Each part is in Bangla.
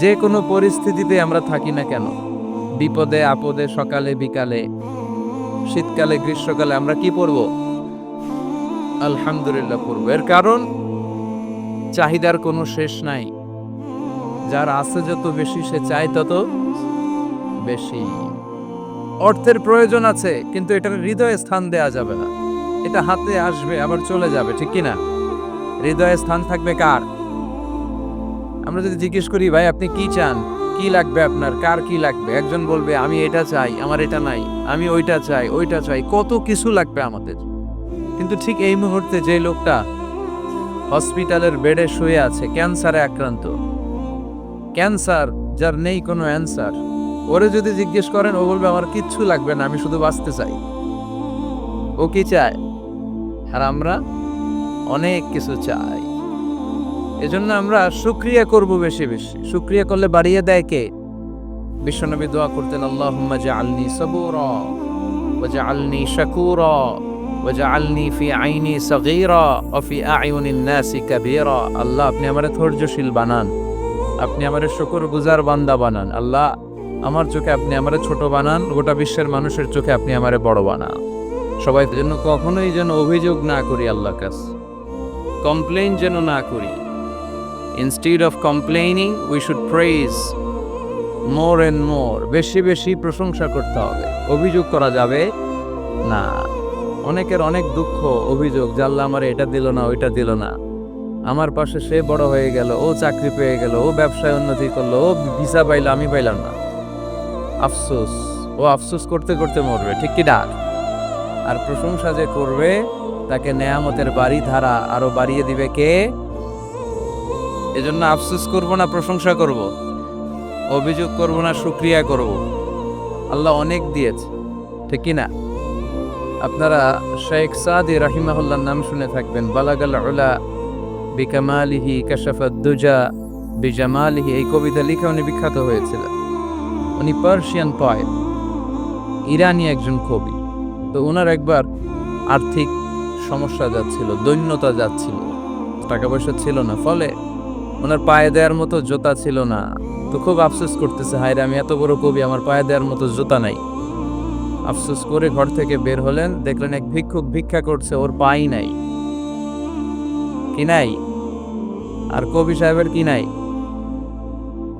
যে কোনো পরিস্থিতিতে আমরা থাকি না কেন? বিপদে, আপদে, সকালে, বিকালে, শীতকালে, গ্রীষ্মকালে আমরা কি পড়ব? আলহামদুলিল্লাহ পড়ব। এর কারণ, চাহিদার কোনো শেষ নাই। যার আছে যত বেশি, সে চায় তত বেশি। অর্থের প্রয়োজন আছে, কিন্তু এটার হৃদয়ে স্থান দেয়া যাবে না। এটা হাতে আসবে, আবার চলে যাবে, ঠিক কি না হৃদয়ে স্থান থাকবে কার? আমরা যদি জিজ্ঞেস করি, ভাই, আপনি কি চান? কি লাগবে আপনার? কার কি লাগবে? একজন বলবে, আমি এটা চাই, আমার এটা নাই, আমি ওইটা চাই ওইটা চাই, কত কিছু লাগবে আমাদের। কিন্তু ঠিক এই মুহূর্তে যে লোকটা হসপিটালের বেডে শুয়ে আছে, ক্যান্সারে আক্রান্ত। ক্যান্সার, যার নেই কোনো অ্যান্সার। ওরে যদি জিজ্ঞেস করেন, ও বলবে, আমার কিচ্ছু লাগবে না, আমি শুধু বাঁচতে চাই। ও কি চায়? আর আমরা অনেক কিছু চাই। এজন্য আমরা শুক্রিয়া করব বেশি বেশি। শুক্রিয়া করলে বাড়িয়ে দেয় কে? বিশ্বনবী দোয়া করতেন আল্লাহ আল্লাহুম্মা জাআলনি সাবুরা ওয়া জাআলনি শাকুরা ওয়া জাআলনি ফি আইনি সাগীরা ওয়া ফি আ'য়ুনিন নাসি কাবীরা। আল্লাহ, আপনি আমারে ধৈর্যশীল বানান। আপনি আমারে শুকরগুজার বান্দা বানান। আল্লাহ, আমার চোখে আপনি আমারে ছোট বানান, গোটা বিশ্বের মানুষের চোখে আপনি আমারে বড় বানান। সবাই যেন কখনোই যেন অভিযোগ না করি আল্লাহ কাছে। কমপ্লেন যেন না করি। Instead of complaining we should praise more and more বেশি বেশি প্রশংসা করতে হবে। অভিযোগ করা যাবে? না। অনেকের অনেক দুঃখ, অভিযোগ জানলা আমার এটা দিল না, ওইটা দিল না। আমার পাশে সে বড় হয়ে গেল, ও চাকরি পেয়ে গেল, ও ব্যবসায় উন্নতি করল, ও ভিসা পাইলো, আমি পাইলাম না। আফসোস। ও আফসোস করতে করতে মরবে, ঠিক কি ডাক আর প্রশংসা যে করবে, তাকে নেয়ামতের বাড়ি ধারা আরও বাড়িয়ে দিবে কে? এজন্য আফসোস করব না, প্রশংসা করব। অভিযোগ করব না শুক্রিয়া করব। আল্লাহ অনেক দিয়েছে, ঠিক না? আপনারা শেখ সাদি রাহিমাহুল্লার নাম শুনে থাকবেন, বালাগাল উলা বিকামালিহি কাশাফাত দুজা বিজামালিহি, এই কবিতা লিখে উনি বিখ্যাত হয়েছিলেন। উনি পার্সিয়ান পয়েট ইরানি একজন কবি। তো ওনার একবার আর্থিক সমস্যা যাচ্ছিল, দৈন্যতা যাচ্ছিল। টাকা পয়সা ছিল না, ফলে ওনার পায়ে দেওয়ার মতো জুতা ছিল না। তো খুব আফসোস করতেছে হায়রে আমি এত বড় কবি, আমার পায়ে দেওয়ার মতো জুতা নাই। আফসোস করে ঘর থেকে বের হলেন, দেখলেন এক ভিক্ষুক ভিক্ষা করছে, ওর পাই নাই। কি নাই? আর কবি সাহেবের কি নাই?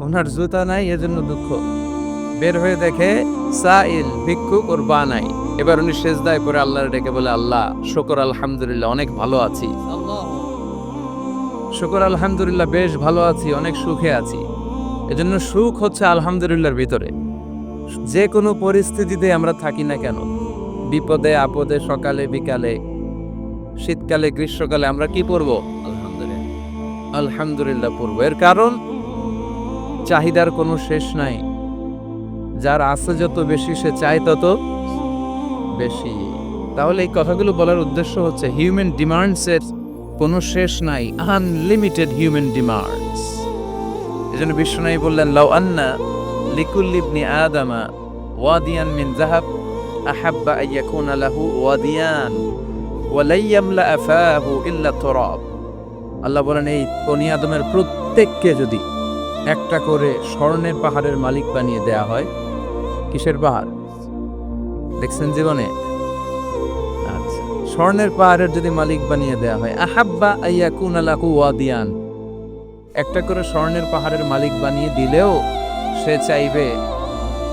ওনার জুতা নাই, এজন্য দুঃখ। বের হয়ে দেখে সাইল ভিক্ষুক, ওর বা নাই। এবার উনি সেজদায় পরে আল্লাহর ডেকে বলে, আল্লাহ, শুকর, আলহামদুলিল্লাহ, অনেক ভালো আছি। শুকর আলহামদুলিল্লাহ, বেশ ভালো আছি, অনেক সুখে আছি। এজন্য সুখ হচ্ছে আলহামদুলিল্লাহর ভিতরে। যে কোনো পরিস্থিতিতে আমরা থাকি না কেন, বিপদে, আপদে, সকালে, বিকালে, শীতকালে, গ্রীষ্মকালে আমরা কি পড়ব আলহামদুলিল্লাহ। আলহামদুলিল্লাহ পড়ব এর কারণ, চাহিদার কোনো শেষ নাই। যার আছে যত বেশি, সে চায় তত বেশি। তাহলে এই কথাগুলো বলার উদ্দেশ্য হচ্ছে হিউম্যান ডিমান্ডসের কোনো শেষ নাই আনলিমিটেড হিউম্যান ডিমান্ডস এজন্য বিশ্বনাই বললেন, লাউ আন্না লিকুল ইবনি আদামা ওয়াদিয়ান মিন জাহাব আহাব্বা আইয়াকুনা লাহু ওয়াদিয়ান ওয়ালাইয়ামলা আফাহু ইল্লা তুরাব। আল্লাহ বলেন, এই বনি আদমের প্রত্যেককে যদি একটা করে স্বর্ণের পাহাড়ের মালিক বানিয়ে দেয়া হয়, কিসের পাহাড়? দেখছেন জীবনে? স্বর্ণের পাহাড়ের যদি মালিক বানিয়ে দেয়া হয়। আহাব্বা আইয়াকুন আলাহু ওয়াদিয়ান। একটা করে স্বর্ণের পাহাড়ের মালিক বানিয়ে দিলেও সে চাইবে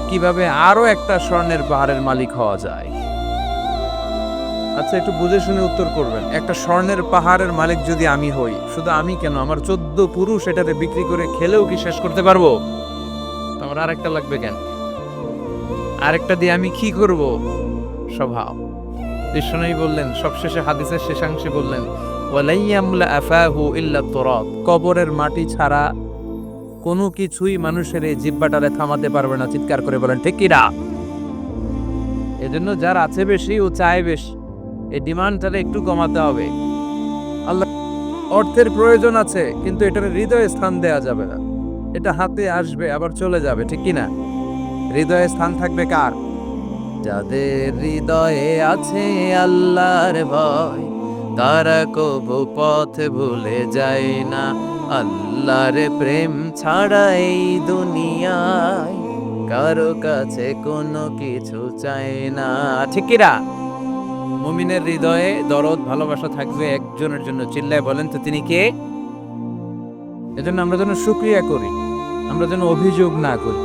কীভাবে আরও একটা স্বর্ণের পাহাড়ের মালিক হওয়া যায়। আচ্ছা একটু বুঝে শুনে উত্তর করবেন। একটা স্বর্ণের পাহাড়ের মালিক যদি আমি হই, শুধু আমি কেন? আমার চোদ্দ পুরুষ এটাতে বিক্রি করে খেলেও কি শেষ করতে পারব? আমার আরেকটা লাগবে কেন? আরেকটা দিয়ে আমি কি করব? স্বভাব। বিষ্ণুই বললেন, সবশেষে হাদিসের শেষাংশে বললেন কবরের মাটি ছাড়া কোনো কিছুই মানুষের এই জিব্বাটারে থামাতে পারবে না, চিৎকার করে বলেন, ঠিক কিরা এজন্য যার আছে বেশি, ও চায় বেশি। এই ডিমান্ডটারে একটু কমাতে হবে। আল্লাহ অর্থের প্রয়োজন আছে, কিন্তু এটার হৃদয়ে স্থান দেয়া যাবে না। এটা হাতে আসবে, আবার চলে যাবে, ঠিক কি না? হৃদয়ে স্থান থাকবে কার? যাদের হৃদয়ে আছে আল্লাহর ভয়, তারা কবু পথ ভুলে যায় না। আল্লাহর প্রেম ছাড়া এই দুনিয়ায় কারও কাছে কোনো কিছু চায় না। ঠিক কিরা? মুমিনের হৃদয়ে দরদ, ভালোবাসা থাকবে একজনের জন্য। চিল্লায় বলেন তো তিনি কে? এজন্য আমরা যেন সুক্রিয়া করি, আমরা যেন অভিযোগ না করি।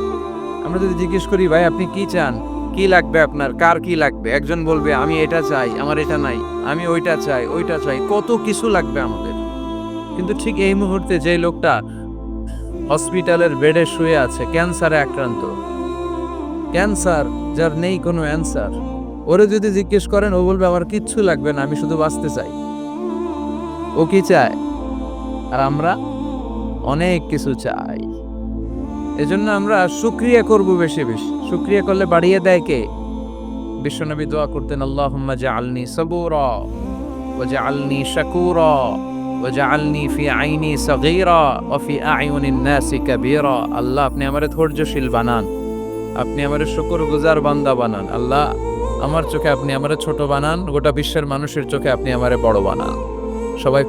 আমরা যদি জিজ্ঞেস করি, ভাই, আপনি কি চান? কি লাগবে আপনার? কার কি লাগবে? একজন বলবে, আমি এটা চাই, আমার এটা নাই, আমি ওইটা চাই ওইটা চাই। কত কিছু লাগবে আমাদের। কিন্তু ঠিক এই মুহূর্তে যে লোকটা হসপিটালের বেডে শুয়ে আছে, ক্যান্সারে আক্রান্ত। ক্যান্সার, যার নেই কোনো অ্যান্সার। ওরে যদি জিজ্ঞেস করেন, ও বলবে, আমার কিচ্ছু লাগবে না, আমি শুধু বাঁচতে চাই। ও কি চায়? আর আমরা অনেক কিছু চাই। এজন্য আমরা সুক্রিয়া করব বেশি বেশি। সুক্রিয়া করলে বাড়িয়ে দেয় কে? বিশ্বনবী দোয়া করতেন, আল্লাহুম্মা জাআলনি সাবুরা ওয়া জাআলনি শাকুরা ওয়া জাআলনি ফি আইনি সাগীরা ওয়া ফি আয়ুনিন নাসি কাবীরা। আল্লাহ, আপনি আমারে ধৈর্যশীল বানান, আপনি আমারে শুকরগুজার বান্দা বানান। আল্লাহ, আমার চোখে আপনি আমারে ছোট বানান, গোটা বিশ্বের মানুষের চোখে আপনি আমারে বড় বানান। সবাই,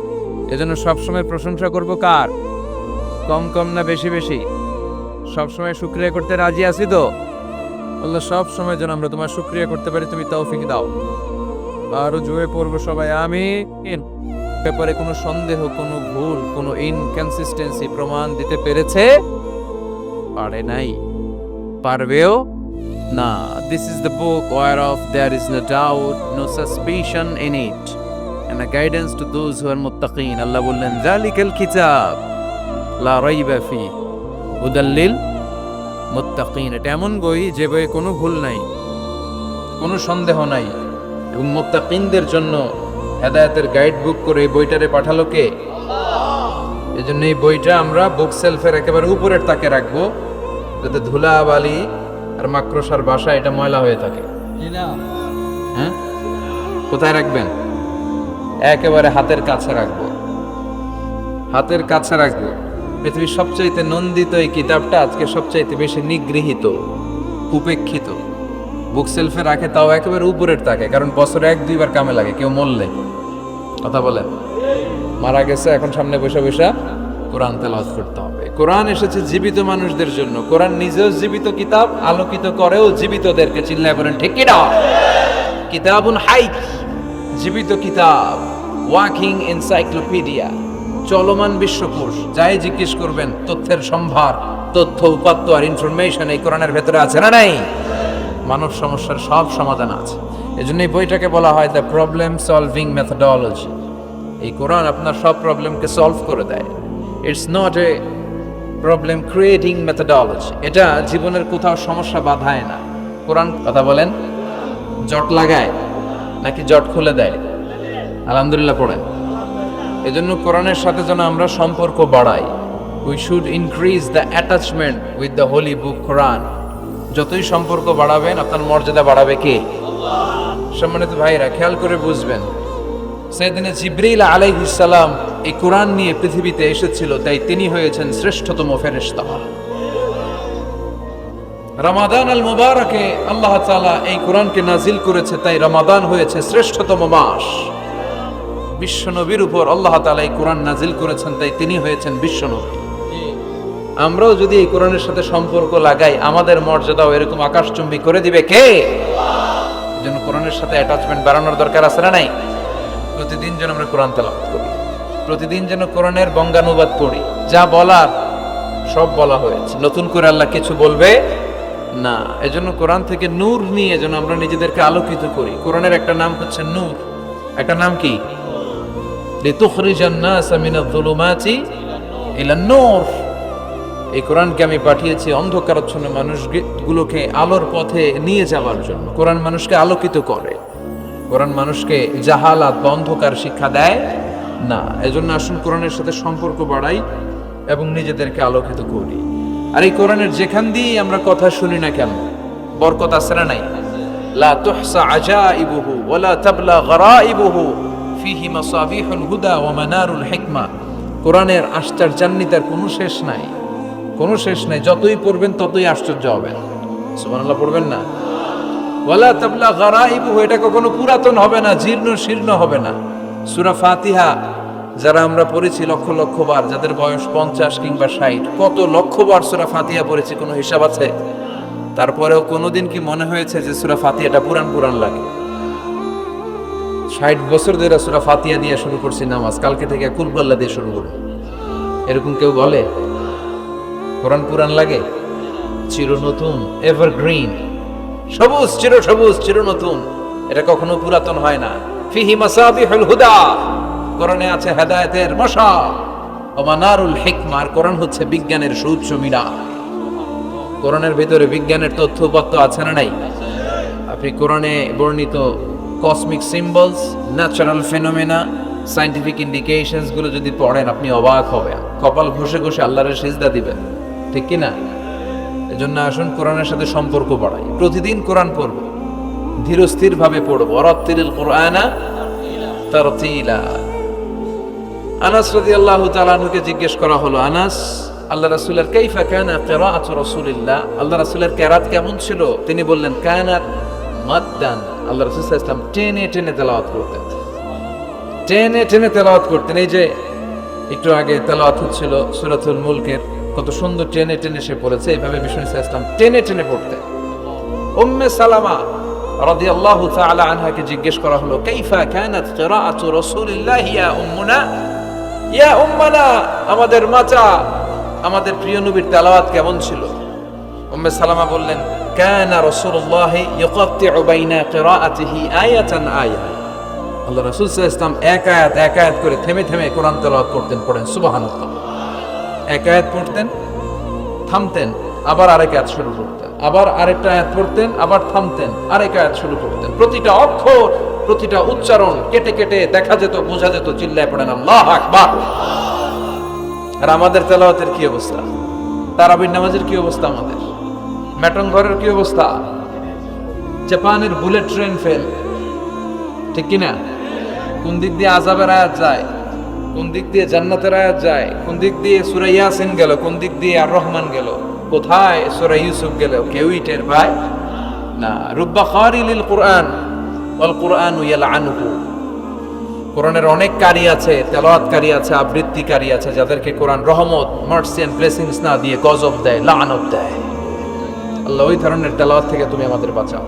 এজন্য সবসময় প্রশংসা করব কার? কম কম না বেশি বেশি? সবসময় শুক্রিয়া করতে রাজি আছি তো? আল্লাহ সব সময় যেন আমরা তোমার শুক্রিয়া করতে পারি, তুমি তৌফিক দাও। আরও জুয়ে পড়ব সবাই আমি ব্যাপারে কোনো সন্দেহ, কোনো ভুল, কোনো ইনকনসিস্টেন্সি প্রমাণ দিতে পেরেছে? পারে নাই। পারবেও না। This is the book whereof there is no doubt no suspicion in it and a guidance to those who are muttaqin Allah বললেন, জালিকাল কিতাব, লা রাইবা ফি হুদাল্লিল মুত্তাকিন। এটা এমন বই যে বইয়ে কোনো ভুল নাই, কোনো সন্দেহ নাই। এবং মুত্তাকিনদের জন্য হেদায়েতের গাইড বুক করে এই বইটারে পাঠালো কে? এই জন্য এই বইটা আমরা বুক সেলফের একেবারে উপরের তাকে রাখব, যাতে ধুলা বালি আর মাকড়সার বাসা এটা ময়লা হয়ে থাকে। হ্যাঁ? কোথায় রাখবেন? একেবারে হাতের কাছে রাখব। হাতের কাছে রাখব। পৃথিবীর সবচাইতে নন্দিত এই কিতাবটা আজকে সবচাইতে বেশি নিগৃহীত, উপেক্ষিত। বুক সেলফে রাখে, তাও একেবারে উপরের তাকে, কারণ বছরে এক, দুইবার কামে লাগে, কেউ মরলে। কথা বলেন। মারা গেছে, এখন সামনে বসে বসে কোরআন তেলাওয়াত করতে হবে। কোরআন এসেছে জীবিত মানুষদের জন্য। কোরআন নিজেও জীবিত কিতাব, আলোকিত করেও জীবিতদেরকে চিল্লায় বলেন, ঠিক কিনা? কিতাবুন হাই জীবিত কিতাব, ওয়াকিং এনসাইক্লোপিডিয়া। চলমান বিশ্বকোষ, যাই জিজ্ঞেস করবেন, তথ্যের সম্ভার, তথ্য, উপাত্ত আর ইনফরমেশন এই কোরআনের ভেতরে আছে না নাই? মানব সমস্যার সব সমাধান আছে। এজন্য এই বইটাকে বলা হয় দ্য প্রবলেম সলভিং মেথডোলজি এই কোরআন আপনার সব প্রবলেমকে সলভ করে দেয়। It's not a problem creating methodology এটা জীবনের কোথাও সমস্যা বাধায় না। কোরআন কথা বলেন, জট লাগায় নাকি জট খুলে দেয়? আলহামদুলিল্লাহ পড়েন। এজন্য কোরআনের সাথে যেন আমরা সম্পর্ক বাড়াই। We should increase the attachment with the holy book Quran যতই সম্পর্ক বাড়াবেন, আপনার মর্যাদা বাড়াবে কে? সম্মানিত ভাইরা খেয়াল করে বুঝবেন। সেদিনে জিব্রিল আলাইহিস সালাম এই কোরআন নিয়ে পৃথিবীতে এসেছিল, তাই তিনি হয়েছেন শ্রেষ্ঠতম ফেরেশতা। রমাদান আল মুবারকে আল্লাহ তাআলা এই কোরআনকে নাজিল করেছে, তাই রমাদান হয়েছে শ্রেষ্ঠতম মাস। বিশ্বনবীর উপর আল্লাহ তাআলা এই কোরআন নাজিল করেছেন, তাই তিনি হয়েছেন বিশ্বনবী। আমরাও যদি এই কোরআনের সাথে সম্পর্ক লাগাই, আমাদের মর্যাদাও এরকম আকাশচুম্বী করে দিবে কে? যেন কোরআনের সাথে অ্যাটাচমেন্ট বাড়ানোর দরকার আছে না নাই? প্রতিদিন যেন আমরা কোরআন তেলাওয়াত করি। প্রতিদিন যেন কোরআনের বঙ্গানুবাদ পড়ি। যা বলার, সব বলা হয়েছে। নতুন করে আল্লাহ কিছু বলবে? না। এজন্য কোরআন থেকে নূর নিয়ে যেন আমরা নিজেদেরকে আলোকিত করি। কোরআনের একটা নাম হচ্ছে নূর। একটা নাম কি? এই কোরআনকে আমি পাঠিয়েছি অন্ধকারাচ্ছন্ন মানুষগুলোকে আলোর পথে নিয়ে যাওয়ার জন্য। কোরআন মানুষকে আলোকিত করে। কোরআন মানুষকে জাহালাত বা অন্ধকার শিক্ষা দেয় না। এজন্য আসুন কোরআনের সাথে সম্পর্ক বাড়াই এবং নিজেদেরকে আলোকিত করি। আর এই কোরআনের যেখান দিয়ে আমরা কথা শুনি না কেন, বরকত না নাই? লা তুহসা আজাইবুহু ওয়ালা তাবলা গরাইবুহু। ফিহি মাসাবিহুল হুদা ওয়া মানারুল হিকমা। কোরআনের আশ্চর্যান্বিতার কোনো শেষ নাই। কোনো শেষ নাই, যতই পড়বেন ততই আশ্চর্য হবেন। সুবহানাল্লাহ, পড়বেন না? ওয়ালা তাবলা গরাইবুহু, এটা কখনো পুরাতন হবে না, জীর্ণ শীর্ণ হবে না। সূরা ফাতিহা, যারা আমরা পড়েছি লক্ষ লক্ষ বার, যাদের বয়স পঞ্চাশ কিংবা ষাট, কত লক্ষ বার সুরা ফাতিয়া পড়েছি, কোনো হিসাব আছে? তারপরেও কোনোদিন কি মনে হয়েছে যে সুরা ফাতিয়াটা পুরান পুরান লাগে? ষাট বছর ধরে সুরা ফাতিয়া দিয়ে শুরু করছি নামাজ, কালকে থেকে কুলপাল্লা দিয়ে শুরু করব। এরকম কেউ বলে? কোরআন পুরান লাগে? চির নতুন এভারগ্রিন সবুজ, চির সবুজ, চির নতুন। এটা কখনো পুরাতন হয় না। ফিহি মাসাবিহুল হুদা। কোরআনে আছে হেদায়েতের মশা। ও মানারুল হিকমার কোরআন হচ্ছে বিজ্ঞানের সুউচ্চ মিনা কোরআনের ভিতরে বিজ্ঞানের তথ্য উপাত্ত আছে না নাই? আপনি কোরআনে বর্ণিত cosmic symbols natural phenomena scientific ইন্ডিকেশনসগুলো যদি পড়েন, আপনি অবাক হবেন। কপাল ঘষে ঘষে আল্লাহরের সিজদা দিবেন। ঠিক কি না এজন্য আসুন কোরআনের সাথে সম্পর্ক বাড়াই। প্রতিদিন কোরআন পড়ব। ধীরস্থির ভাবে পড়ব। অরত্তিল কোরআনা তারতিলা। আনাস রাদিয়াল্লাহু তাআলা আনহুকে জিজ্ঞেস করা হলো, আনাস, আল্লাহ রাসূলের কাইফা কানা কিরাআতু রাসূলিল্লাহ? আল্লাহ রাসূলের কিরাত কেমন ছিল? তিনি বললেন, কানাত মাদ্দান। আল্লাহ রাসূল ওয়াসাল্লাম টেনে টেনে তেলাওয়াত করতেন। টেনে টেনে তেলাওয়াত করতেন। এই যে একটু আগে তেলাওয়াত হচ্ছিল সূরাতুল মুলকের, কত সুন্দর টেনে টেনে সে পড়েছে। এইভাবে বিষ্ণু ইসলাম টেনে টেনে পড়তেন। উম্মে সালামা রাদিয়াল্লাহু তাআলা আনহাকে জিজ্ঞেস করা হলো, কাইফা কানাত কিরাআতু রাসূলিল্লাহ ইয়া উম্মুনা? ইয়া উম্মানা, আমাদের মাতা, আমাদের প্রিয় নবীর তেলাওয়াত কেমন ছিল? উম্মে সালামা বললেন কানা রাসূলুল্লাহ ইয়াকাত্তিউ বাইনা কিরাআতিহি আয়াতান আয়া আল্লাহ রাসূল সাল্লাল্লাহু আলাইহি এক আয়াত এক আয়াত করে থেমে থেমে কোরআন তেলাওয়াত করতেন, পড়েন, সুবহানাল্লাহ। এক আয়াত পড়তেন, থামতেন, আবার আরেক আয়াত শুরু করতেন, আবার আরেকটা আয়াত পড়তেন, আবার থামতেন, আরেক আয়াত শুরু করতেন। প্রতিটা অক্ষর, প্রতিটা উচ্চারণ কেটে কেটে দেখা যেত, বোঝা যেত, চিল্লায় পড়েন, আল্লাহ আকবার! আর আমাদের তেলাওয়াতের কি অবস্থা? তারাবির নামাজের কি অবস্থা আমাদের? ঘরের কি অবস্থা? জাপানের বুলেট ট্রেন ফেল। ঠিক কি না? কোন দিক দিয়ে আজাবের আয়াত যায়? কোন দিক দিয়ে জান্নাতের আয়াত যায়? কোন দিক দিয়ে সুরা ইয়াসিন গেল? কোন দিক দিয়ে আর রহমান গেল? কোথায় সুরা ইউসুফ গেল? কেউই টের পায় না। রুব্বা খারিলিল কোরআন, ওয়াল কোরআন ইয়ালআনুহু। কোরআনের অনেক কারি আছে তেলাওয়াতকারী আছে আবৃত্তিকারী আছে, যাদেরকে কোরআন রহমত, মার্সি এন্ড ব্লেসিংস না দিয়ে গজব দেয়, লানত দেয়। আল্লাহ ওই ধরনের তেলাওয়াত থেকে তুমি আমাদের বাঁচাও।